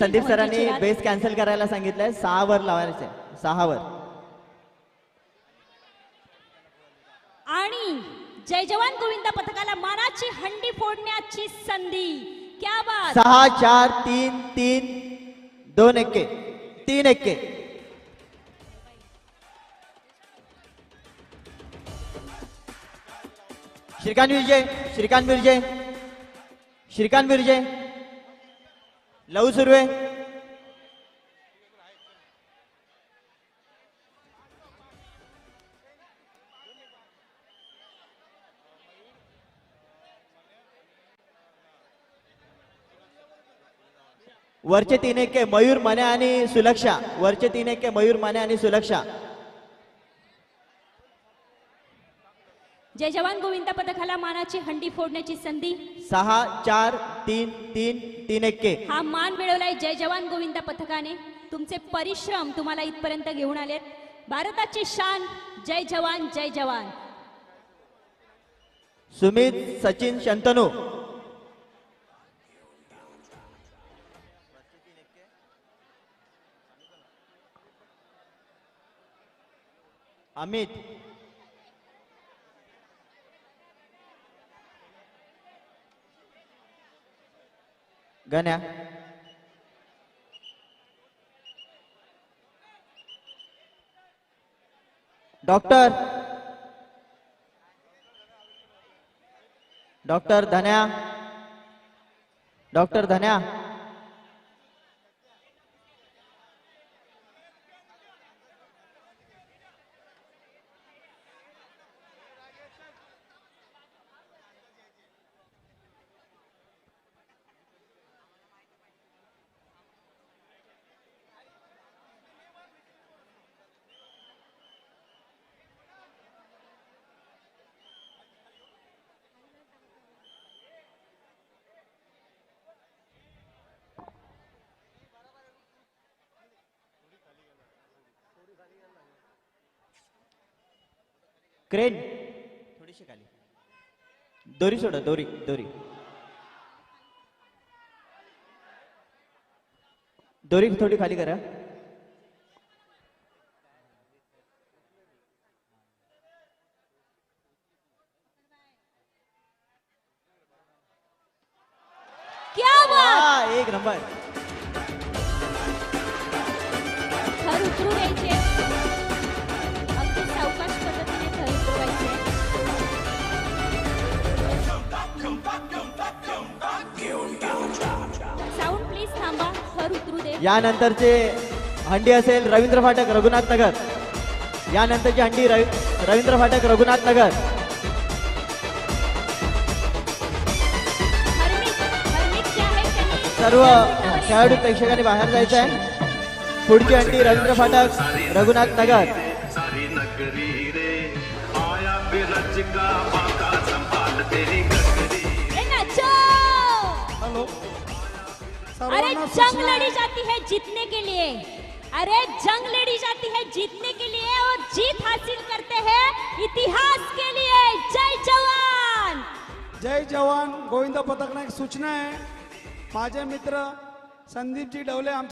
संदीप सरांनी Chirag. Base cancel करायला सांगितलंय. सहा वर लावायचे. सहा वर. आणि जय जवान गोविंद पथकाला मानाची हंडी फोडण्याची संधी. क्या बात. सहा चार तीन तीन दोन एक्के तीन एक्के श्रीकांत विजय श्रीकांत विजय श्रीकांत विजय लव सुर्वे. वरचे तीन एक्के मयूर मने आणि सुलक्षा. वरचे तीन एक्के मयूर मने आणि सुलक्षा. जय जवान गोविंद पथकाला मानाची हंडी फोडण्याची संधी. सहा चार तीन तीन तीन एक्के. हा मान मिळवलाय जय जवान गोविंद पथकाने. तुमचे परिश्रम तुम्हाला इथपर्यंत घेऊन आलेत. भारताची शान जय जवान जय जवान. Sumit Sachin Shantanu. Amit. Ganya. Doctor. Doctor Dhanya. Doctor Dhanya. Crane थोडीशी खाली. दोरी सोडा दोरी दोरी. दोरी थोडी खाली करा. क्या बात? एक नंबर. यानंतरचे हंडी असेल रवींद्र फाटक रघुनाथ नगर. यानंतरची हंडी रवी रवींद्र फाटक रघुनाथ नगर. सर्व खेळाडू प्रेक्षकांनी बाहेर जायचं आहे पुढची हंडी रवींद्र फाटक रघुनाथ नगर. सारी नगरी रे आया अरे जंग लड़ी. जाती है जीतने के लिए. अरे जंग लड़ी जाती है जीतने के लिए और जीत हासिल करते हैं इतिहास के लिए. जय जवान. जय जवान. गोविंद पथकना एक सूचना आहे माझे मित्र संदीपजी डवले आमचे